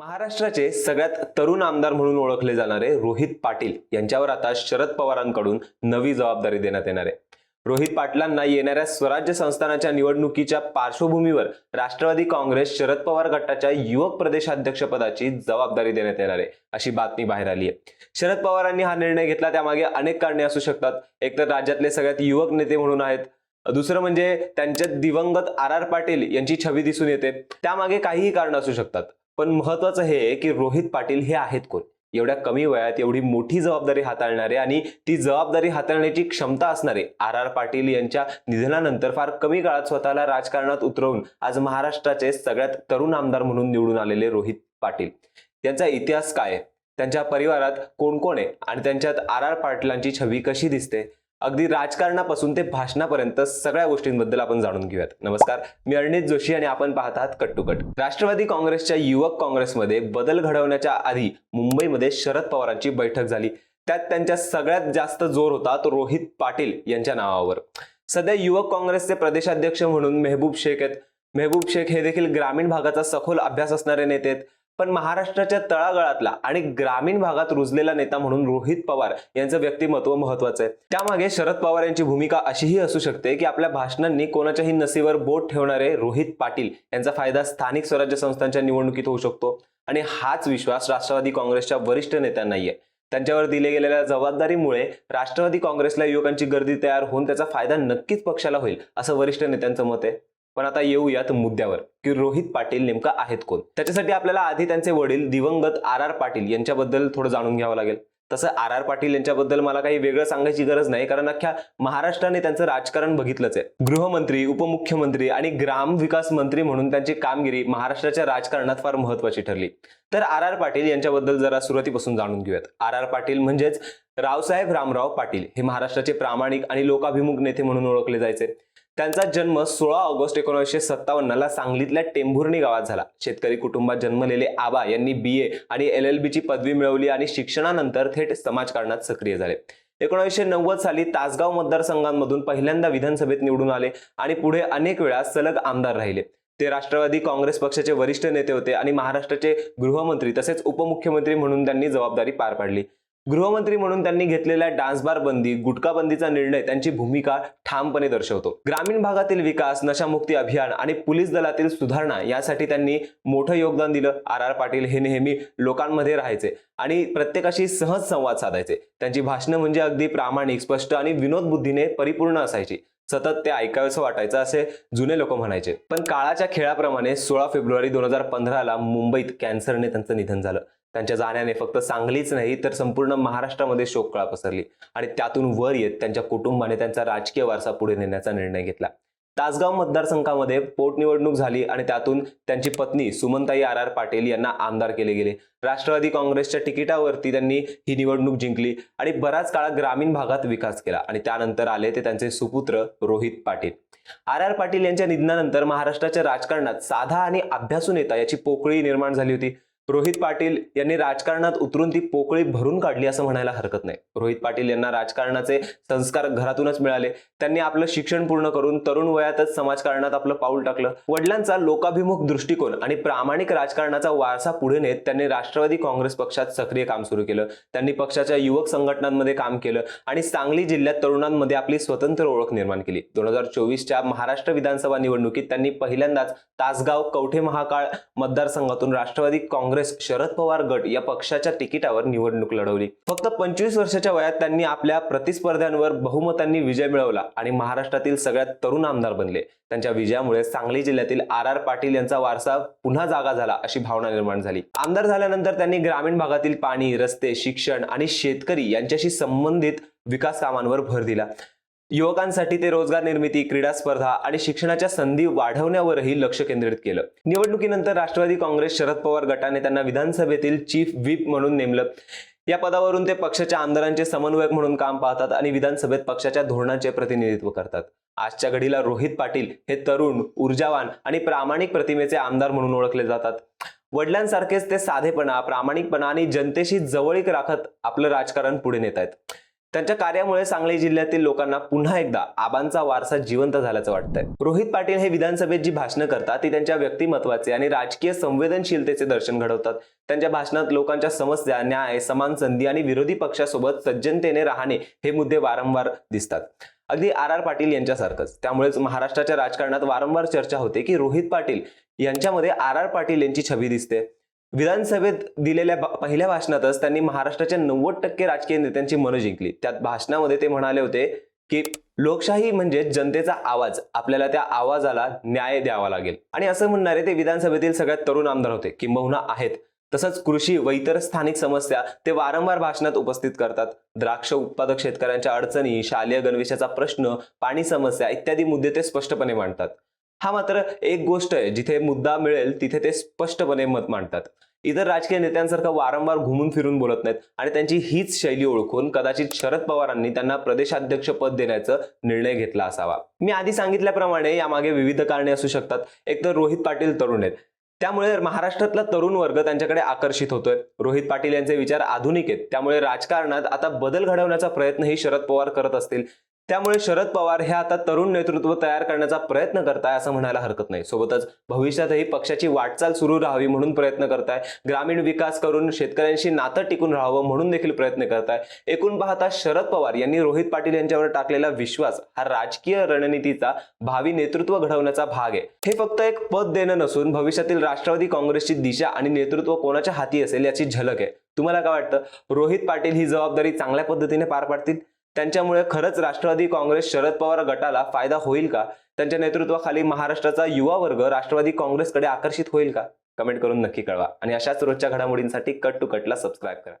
महाराष्ट्राचे सगळ्यात तरुण आमदार म्हणून ओळखले जाणारे रोहित पाटील यांच्यावर आता शरद पवारांकडून नवी जबाबदारी देण्यात येणार आहे. रोहित पाटलांना येणाऱ्या स्वराज्य संस्थानाच्या निवडणुकीच्या पार्श्वभूमीवर राष्ट्रवादी काँग्रेस शरद पवार गटाच्या युवक प्रदेशाध्यक्षपदाची जबाबदारी देण्यात येणार आहे अशी बातमी बाहेर आली आहे. शरद पवारांनी हा निर्णय घेतला त्यामागे अनेक कारणे असू शकतात. एकतर राज्यातले सगळ्यात युवक नेते म्हणून आहेत. दुसरं म्हणजे त्यांच्यात दिवंगत आर आर पाटील यांची छवी दिसून येते. त्यामागे काहीही कारण असू शकतात. पण महत्वाचं हे आहे की रोहित पाटील हे आहेत कोण? एवढ्या कमी वयात एवढी मोठी जबाबदारी हाताळणारे आणि ती जबाबदारी हाताळण्याची क्षमता असणारे आर आर पाटील यांच्या निधनानंतर फार कमी काळात स्वतःला राजकारणात उतरवून आज महाराष्ट्राचे सगळ्यात तरुण आमदार म्हणून निवडून आलेले रोहित पाटील. त्यांचा इतिहास काय आहे? त्यांच्या परिवारात कोण कोण आहे? आणि त्यांच्यात आर आर पाटलांची छवी कशी दिसते? अगदी राजकारणापासून ते भाषणापर्यंत सगळ्या गोष्टींबद्दल आपण जाणून घेऊयात. नमस्कार मी अरणित जोशी आणि आपण पाहत आहात कट टू कट. राष्ट्रवादी काँग्रेसच्या युवक काँग्रेसमध्ये बदल घडवण्याच्या आधी मुंबईमध्ये शरद पवारांची बैठक झाली. त्यात त्यांच्या सगळ्यात जास्त जोर होता तो रोहित पाटील यांच्या नावावर. सध्या युवक काँग्रेसचे प्रदेशाध्यक्ष म्हणून मेहबूब शेख आहेत. मेहबूब शेख हे देखील ग्रामीण भागाचा सखोल अभ्यास असणारे नेते आहेत. पण महाराष्ट्राच्या तळागाळातला आणि ग्रामीण भागात रुजलेला नेता म्हणून रोहित पवार यांचं व्यक्तिमत्व महत्वाचं आहे. त्यामागे शरद पवार यांची भूमिका अशीही असू शकते की आपल्या भाषणांनी कोणाच्याही नसीवर बोट ठेवणारे रोहित पाटील यांचा फायदा स्थानिक स्वराज्य संस्थांच्या निवडणुकीत होऊ शकतो. आणि हाच विश्वास राष्ट्रवादी काँग्रेसच्या वरिष्ठ नेत्यांनाही आहे त्यांच्यावर दिले गेलेल्या जबाबदारीमुळे राष्ट्रवादी काँग्रेसला युवकांची गर्दी तयार होऊन त्याचा फायदा नक्कीच पक्षाला होईल असं वरिष्ठ नेत्यांचं मत आहे. पण आता येऊयात मुद्द्यावर की रोहित पाटील नेमका आहेत कोण? त्याच्यासाठी आपल्याला आधी त्यांचे वडील दिवंगत आर आर पाटील यांच्याबद्दल थोडं जाणून घ्यावं लागेल. तसं आर आर पाटील यांच्याबद्दल मला काही वेगळं सांगायची गरज नाही कारण अख्ख्या महाराष्ट्राने त्यांचं राजकारण बघितलंच आहे. गृहमंत्री उपमुख्यमंत्री आणि ग्राम विकास मंत्री म्हणून त्यांची कामगिरी महाराष्ट्राच्या राजकारणात फार महत्वाची ठरली. तर आर आर पाटील यांच्याबद्दल जरा सुरुवातीपासून जाणून घेऊयात. आर आर पाटील म्हणजेच रावसाहेब रामराव पाटील हे महाराष्ट्राचे प्रामाणिक आणि लोकाभिमुख नेते म्हणून ओळखले जायचे. त्यांचा जन्म सोळा ऑगस्ट एकोणीसशे सत्तावन्नला सांगलीतल्या टेंभुर्णी गावात झाला. शेतकरी कुटुंबात जन्मलेले आबा यांनी बी ए आणि एल एल ची पदवी मिळवली आणि शिक्षणानंतर थेट समाजकारणात सक्रिय झाले. एकोणीसशे नव्वद साली तासगाव मतदारसंघांमधून पहिल्यांदा विधानसभेत निवडून आले आणि पुढे अनेक वेळा सलग आमदार राहिले. ते राष्ट्रवादी काँग्रेस पक्षाचे वरिष्ठ नेते होते आणि महाराष्ट्राचे गृहमंत्री तसेच उपमुख्यमंत्री म्हणून त्यांनी जबाबदारी पार पाडली. गृहमंत्री म्हणून त्यांनी घेतलेल्या डान्सबार बंदी गुटखा बंदीचा निर्णय त्यांची भूमिका ठामपणे दर्शवतो. ग्रामीण भागातील विकास नशामुक्ती अभियान आणि पोलीस दलातील सुधारणा यासाठी त्यांनी मोठं योगदान दिलं. आर. आर. पाटील हे नेहमी लोकांमध्ये राहायचे आणि प्रत्येकाशी सहज संवाद साधायचे. त्यांची भाषणं म्हणजे अगदी प्रामाणिक स्पष्ट आणि विनोद बुद्धीने परिपूर्ण असायची. सतत ते ऐकावेसं वाटायचं असे जुने लोक म्हणायचे. पण काळाच्या खेळाप्रमाणे सोळा फेब्रुवारी दोन हजार पंधराला मुंबईत कॅन्सरने त्यांचं निधन झालं. त्यांच्या जाण्याने फक्त सांगलीच नाही तर संपूर्ण महाराष्ट्रामध्ये शोककळा पसरली. आणि त्यातून वर येत त्यांच्या कुटुंबाने त्यांचा राजकीय वारसा पुढे नेण्याचा निर्णय घेतला. तासगाव मतदारसंघामध्ये पोटनिवडणूक झाली आणि त्यातून त्यांची पत्नी सुमनताई आर आर पाटील यांना आमदार केले गेले. राष्ट्रवादी काँग्रेसच्या तिकिटावरती त्यांनी ही निवडणूक जिंकली आणि बराच काळ ग्रामीण भागात विकास केला आणि त्यानंतर आले ते त्यांचे सुपुत्र रोहित पाटील. आर आर पाटील यांच्या निधनानंतर महाराष्ट्राच्या राजकारणात साधा आणि अभ्यासू नेता याची पोकळी निर्माण झाली होती. रोहित पाटील यांनी राजकारणात उतरून ती पोकळी भरून काढली असं म्हणायला हरकत नाही. रोहित पाटील यांना राजकारणाचे संस्कार घरातूनच मिळाले. त्यांनी आपलं शिक्षण पूर्ण करून तरुण वयातच समाजकारणात आपलं पाऊल टाकलं. वडिलांचा लोकाभिमुख दृष्टिकोन आणि प्रामाणिक राजकारणाचा वारसा पुढे नेत त्यांनी राष्ट्रवादी काँग्रेस पक्षात सक्रिय काम सुरू केलं. त्यांनी पक्षाच्या युवक संघटनांमध्ये काम केलं आणि सांगली जिल्ह्यात तरुणांमध्ये आपली स्वतंत्र ओळख निर्माण केली. दोन हजार चोवीसच्या महाराष्ट्र विधानसभा निवडणुकीत त्यांनी पहिल्यांदाच तासगाव कवठे महाकाळ मतदारसंघातून राष्ट्रवादी काँग्रेस शरद पवार गट या पक्षाच्या तिकिटावर निवडणूक लढवली. फक्त पंचवीस वर्षाच्या वयात त्यांनी आपल्या प्रतिस्पर्ध्यांवर बहुमतांनी विजय मिळवला आणि महाराष्ट्रातील सगळ्यात तरुण आमदार बनले. त्यांच्या विजयामुळे सांगली जिल्ह्यातील आर आर पाटील यांचा वारसा पुन्हा जागा झाला अशी भावना निर्माण झाली. आमदार झाल्यानंतर त्यांनी ग्रामीण भागातील पाणी रस्ते शिक्षण आणि शेतकरी यांच्याशी संबंधित विकास कामांवर भर दिला. युवकांसाठी ते रोजगार निर्मिती क्रीडा स्पर्धा आणि शिक्षणाच्या संधी वाढवण्यावरही लक्ष केंद्रित केलं. निवडणुकीनंतर राष्ट्रवादी काँग्रेस शरद पवार गटाने त्यांना विधानसभेतील चीफ व्हीप म्हणून नेमलं. या पदावरून ते पक्षाच्या आमदारांचे समन्वयक म्हणून काम पाहतात आणि विधानसभेत पक्षाच्या धोरणाचे प्रतिनिधित्व करतात. आजच्या घडीला रोहित पाटील हे तरुण ऊर्जावान आणि प्रामाणिक प्रतिमेचे आमदार म्हणून ओळखले जातात. वडिलांसारखेच ते साधेपणा प्रामाणिकपणा आणि जनतेशी जवळीक राखत आपलं राजकारण पुढे नेत आहेत त्यांच्या कार्यामुळे सांगली जिल्ह्यातील लोकांना पुन्हा एकदा आबांचा वारसा जिवंत झाल्याचं वाटतंय. रोहित पाटील हे विधानसभेत जी भाषणं करतात ती त्यांच्या व्यक्तिमत्वाचे आणि राजकीय संवेदनशीलतेचे दर्शन घडवतात. त्यांच्या भाषणात लोकांच्या समस्या न्याय समान संधी आणि विरोधी पक्षासोबत सज्जनतेने राहणे हे मुद्दे वारंवार दिसतात. अगदी आर आर पाटील यांच्यासारखंच. त्यामुळेच महाराष्ट्राच्या राजकारणात वारंवार चर्चा होते की रोहित पाटील यांच्यामध्ये आर आर पाटील यांची छबी दिसते. विधानसभेत दिलेल्या पहिल्या भाषणातच त्यांनी महाराष्ट्राच्या नव्वद टक्के राजकीय नेत्यांची मनं जिंकली. त्यात भाषणामध्ये ते म्हणाले होते की लोकशाही म्हणजे जनतेचा आवाज. आपल्याला त्या आवाजाला न्याय द्यावा लागेल. आणि असं म्हणणारे ते विधानसभेतील सगळ्यात तरुण आमदार होते. किंबहुना आहेत. तसंच कृषी व इतर स्थानिक समस्या ते वारंवार भाषणात उपस्थित करतात. द्राक्ष उत्पादक शेतकऱ्यांच्या अडचणी शालेय गणवेशाचा प्रश्न पाणी समस्या इत्यादी मुद्दे ते स्पष्टपणे मांडतात. हा मात्र एक गोष्ट आहे जिथे मुद्दा मिळेल तिथे ते स्पष्टपणे मत मांडतात. इतर राजकीय नेत्यांसारखं वारंवार घुमून फिरून बोलत नाहीत आणि त्यांची हीच शैली ओळखून कदाचित शरद पवारांनी त्यांना प्रदेशाध्यक्ष पद देण्याचा निर्णय घेतला असावा. मी आधी सांगितल्याप्रमाणे यामागे विविध कारणे असू शकतात. एक तर रोहित पाटील तरुण आहेत. त्यामुळे महाराष्ट्रातला तरुण वर्ग त्यांच्याकडे आकर्षित होतोय. रोहित पाटील यांचे विचार आधुनिक आहेत. त्यामुळे राजकारणात आता बदल घडवण्याचा प्रयत्नही शरद पवार करत असतील. त्यामुळे शरद पवार हे आता तरुण नेतृत्व तयार करण्याचा प्रयत्न करताय असं म्हणायला हरकत नाही. सोबतच भविष्यातही पक्षाची वाटचाल सुरू राहावी म्हणून प्रयत्न करताय. ग्रामीण विकास करून शेतकऱ्यांशी नातं टिकून राहावं म्हणून देखील प्रयत्न करताय. एकूण पाहता शरद पवार यांनी रोहित पाटील यांच्यावर टाकलेला विश्वास हा राजकीय रणनीतीचा भावी नेतृत्व घडवण्याचा भाग आहे. हे फक्त एक पद देणं नसून भविष्यातील राष्ट्रवादी काँग्रेसची दिशा आणि नेतृत्व कोणाच्या हाती असेल याची झलक आहे. तुम्हाला काय वाटतं? रोहित पाटील ही जबाबदारी चांगल्या पद्धतीने पार पाडतील? त्यांच्यामुळे खरंच राष्ट्रवादी काँग्रेस शरद पवार गटाला फायदा होईल का? त्यांच्या नेतृत्वाखाली महाराष्ट्राचा युवा वर्ग राष्ट्रवादी काँग्रेसकडे आकर्षित होईल का? कमेंट करून नक्की कळवा. आणि अशाच रोजच्या घडामोडींसाठी कट टू कटला सबस्क्राईब करा.